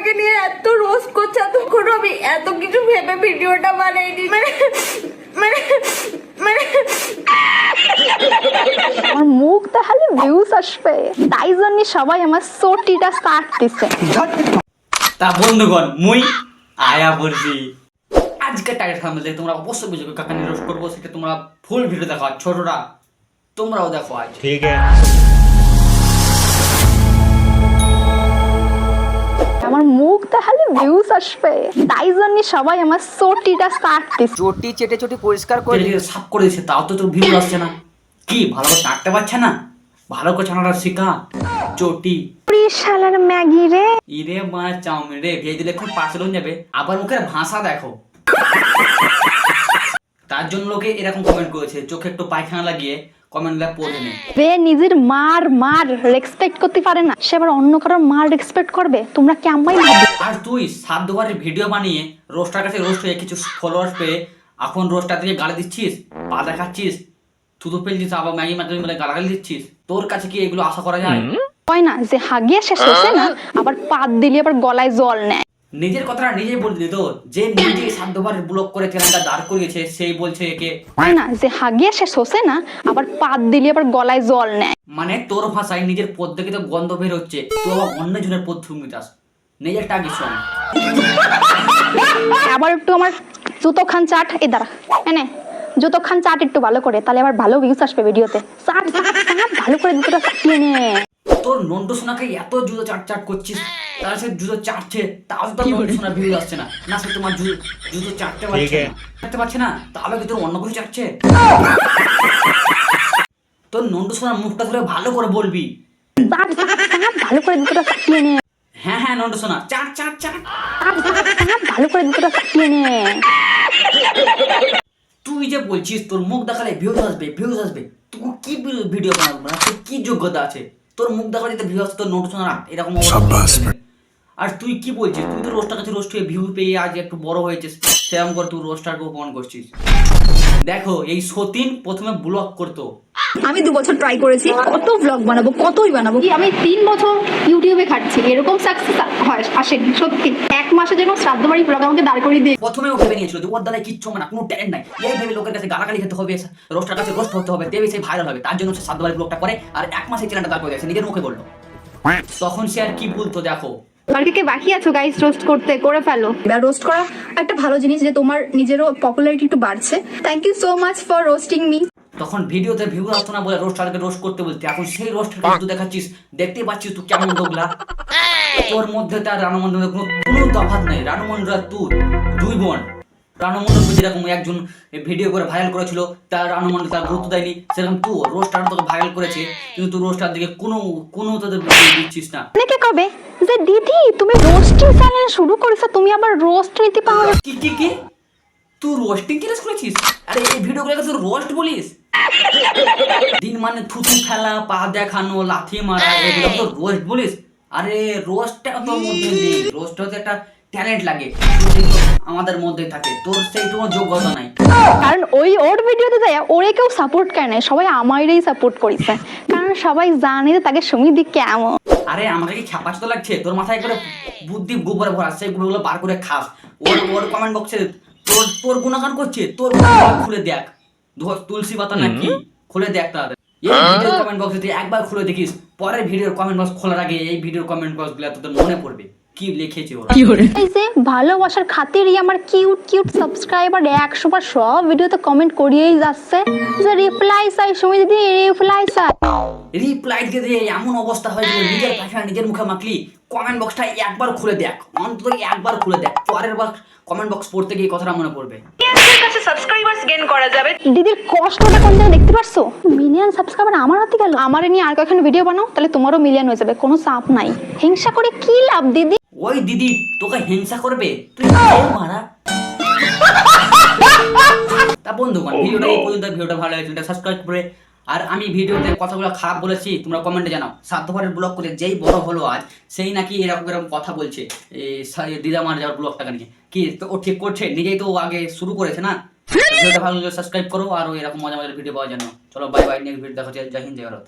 আমাকে নিয়ে এত রোজ করছে এত আমি এত কিছু ভেবে ভিডিওটা বানাইনি। মানে মানে মানে আজকে তোমরা কাকা করব সেটা তোমরা ফুল ভিডিও দেখো ছোটরা তোমরাও দেখো আজ। ঠিক আছে। দেখালে ভিউজ আসবে। তাই জন্য সবাই আমার স্টার্ট দিছে। চটি চেটে চটি পরিষ্কার করে দিয়ে সাফ করে দিচ্ছে তাও তো তোর ভিউ আসছে না। কি ভালো করে চাটতে পারছে না? ভালো করে চানাটা শিখা। চটি। প্রি শালার ম্যাগি রে। ইরে মা চাউমিন রে ভেজে দিলে খুব পার্সেল হয়ে যাবে। আবার মুখের ভাষা দেখো। তার জন্য লোকে এরকম কমেন্ট করেছে চোখে একটু পায়খানা লাগিয়ে। কমেন্টগুলা পড়ে নে নিজের মার মার রেসপেক্ট করতে পারে না। সে আবার অন্য কারোর মার রেসপেক্ট করবে? তোমরা কেমন আর তুই সাত দুবারের ভিডিও বানিয়ে রোস্টার কাছে রোস্ট হয়ে কিছু ফলোয়ার্স পেয়ে এখন রোস্টার থেকে গালি দিচ্ছিস? পা দেখাচ্ছিস? থুতু ফেলছিস আবার ম্যাগি ম্যাগি বলে গালাগালি দিচ্ছিস? তোর কাছে কি এগুলো আশা করা যায়? হয় না যে হাগিয়ে শেষ হচ্ছে না আবার পাত দিলে আবার গলায় জল নেয়। নিজের কথাটা নিজেই বলে দিত যে নিজে সাত দুবার ব্লক করে চ্যানেলটা দাঁড় করিয়েছে সেই বলছে একে। হয় না যে হাগিয়ে শেষ হচ্ছে না আবার পাত দিলে আবার গলায় জল নেয়। মানে তোর ভাষায় নিজের পদ থেকে তো গন্ধ বের হচ্ছে তো আবার অন্য জনের পদ থুমিতাস নিজের টাকি শোন। আবার একটু আমার জুতো খান চাট এ দাঁড়া এনে জুতো খান চাট একটু ভালো করে তাহলে আবার ভালো ভিউজ আসবে ভিডিওতে। চাট ভালো করে জুতোটা চাটিয়ে নে। তোর নন্টু সোনাকে এত জুতো চাট চাট করছিস তার সে জুতো চাটছে তাও তো নন্টু সোনা ভিউ আসছে না। না সে তোমার জুতো চাটতে পারছে না। চাটতে পারছে না তাহলে কি তোর অন্য কিছু চাটছে? তোর নন্টু সোনার মুখটা ধরে ভালো করে বলবি। ভালো করে চাটিয়ে নে হ্যাঁ হ্যাঁ নন্টু সোনা চাট চাট চাট। ভালো করে চাটিয়ে নে তুই যে বলছিস তোর মুখ দেখালে ভিউজ আসবে ভিউজ আসবে তুই কি ভিডিও বানাবো? না তোর কি যোগ্যতা আছে? তোর মুখ দেখা যেতে ভিউ আসে তোর নোট শোনা এরকম। আর তুই কি বলছিস? তুই তো রোস্টার কাছে রোস্ট হয়ে ভিউ পেয়ে আজ একটু বড় হয়েছিস সেরকম করে তুই রোস্টারকে অপমান করছিস। দেখো এই সতীন প্রথমে ব্লক করতো। আমি দু বছর ট্রাই করেছি কত ব্লগ বানাবো কতই বানাবো। কি আমি তিন বছর ইউটিউবে খাটছি এরকম সাকসেস হয় আসেনি সত্যি। এক মাসে যেরকম শ্রাদ্ধ বাড়ি ব্লগ আমাকে দাঁড় করিয়ে দিয়ে প্রথমে ও ভেবে নিয়েছিল যে ওর দ্বারা কিচ্ছু হবে না কোনো ট্যালেন্ট নাই। এই ভেবে লোকের কাছে গালাগালি খেতে হবে রোস্টার কাছে রোস্ট হতে হবে দেবে সে ভাইরাল হবে তার জন্য সে সাতবার ব্লগটা করে আর এক মাসে চ্যানেলটা দাঁড় করে দিয়েছে নিজের মুখে বলল। তখন সে আর কি বলতো দেখো। আর কে কে বাকি আছো গাইস রোস্ট করতে করে ফেলো। এবার রোস্ট করা একটা ভালো জিনিস যে তোমার নিজেরও পপুলারিটি একটু বাড়ছে। Thank you so much for roasting me তখন ভিডিওতে ভিউ আসতো না বলে রোস্টারকে রোস্ট করতে বলতে। এখন সেই রোস্টারকে তুই দেখাচ্ছিস দেখতেই পাচ্ছিস তুই কেমন দোগলা। তোর মধ্যে তার রানুমন্ডল কোনো কোনো তফাৎ নেই। রানুমন্ডল তুই দুই বোন। রানুমন্ডল যেরকম একজন ভিডিও করে ভাইরাল করেছিল তার রানুমন্ডল তার গুরুত্ব দেয়নি সেরকম তুই রোস্টার তোকে ভাইরাল করেছে কিন্তু তুই রোস্টার দিকে কোনো কোনো তোদের দিচ্ছিস না। অনেকে কবে? যে দিদি তুমি রোস্টিং চ্যানেল শুরু করেছ তুমি আবার রোস্ট নিতে পারো কি কি কি? তুই রোস্টিং ক্লাস করেছিস? আরে এই ভিডিওগুলোকে তুই রোস্ট বলিস? দিন মানে থুতু ফেলা পা দেখানো লাথি মারা এগুলো তো রোস্ট বলিস? আরে রোস্টটা তোর মধ্যে নেই। রোস্ট হতে একটা ট্যালেন্ট লাগে আমাদের মধ্যে থাকে। তোর সেইটুকু যোগ্যতা নাই। কারণ ওই ওর ভিডিওতে যায় ওরে কেউ সাপোর্ট করে না সবাই আমারই সাপোর্ট করেছে। কারণ সবাই জানে যে তাকে সমিতি কেমন। আরে আমাকে কি খ্যাপাচতো লাগছে? তোর মাথায় করে বুদ্ধি গোবরে ভরা সেই গুলো বার করে খাস। ওর ওর কমেন্ট বক্সে তোর তোর গুণাগান করছে তোর খুলে দেখ। ধর তুলসী পাতা নাকি? খুলে দেখ তাদের এই ভিডিওর কমেন্ট বক্স তুই একবার খুলে দেখিস পরের ভিডিওর কমেন্ট বক্স খোলার আগে এই ভিডিওর কমেন্ট বক্সগুলো তোদের মনে পড়বে। কি লিখেছে ওরা? এই যে ভালোবাসার খাতিরই আমার কিউট কিউট সাবস্ক্রাইবার একশো বার সব ভিডিওতে কমেন্ট করিয়েই যাচ্ছে। যে রিপ্লাই চাই সময় দিদি রিপ্লাই চাই। রিপ্লাই দিয়ে দিয়ে এমন অবস্থা হয় যে নিজের পায়খানা নিজের মুখে মাখলি। কমেন্ট বক্সটা একবার খুলে দেখ অন্তত একবার খুলে দেখ পরের বার কমেন্ট বক্স পড়তে গিয়ে কথাটা মনে পড়বে। দিদির কষ্টটা কোন জায়গায় দেখতে পারছ? মিলিয়ন সাবস্ক্রাইবার আমার হাতে গেল। আমার নিয়ে আর কখন ভিডিও বানাও তাহলে তোমারও মিলিয়ন হয়ে যাবে কোনো চাপ নাই। হিংসা করে কি লাভ দিদি? ওই দিদি তোকে হিংসা করবে? তুই মারা। তা বন্ধুগণ ভিডিওটা এই পর্যন্ত ভিডিওটা ভালো লাগছে এটা সাবস্ক্রাইব করে। আর আমি ভিডিওতে কথাগুলো খারাপ বলেছি তোমরা কমেন্টে জানাও। সাধ্যভারের ব্লগ করে যেই বড় হলো আজ সেই নাকি এরকম এরকম কথা বলছে এই সা- দিদামার যাওয়ার ব্লগটাকে নিয়ে। কি তো ও ঠিক করছে? নিজেই তো ও আগে শুরু করেছে না? ভিডিওটা ভালো লাগলে সাবস্ক্রাইব করো আর এরকম মজা মজার ভিডিও পাওয়ার জন্য। চলো বাই বাই নেক্সট ভিডিও দেখা হচ্ছে। জয় হিন্দ জয় ভারত।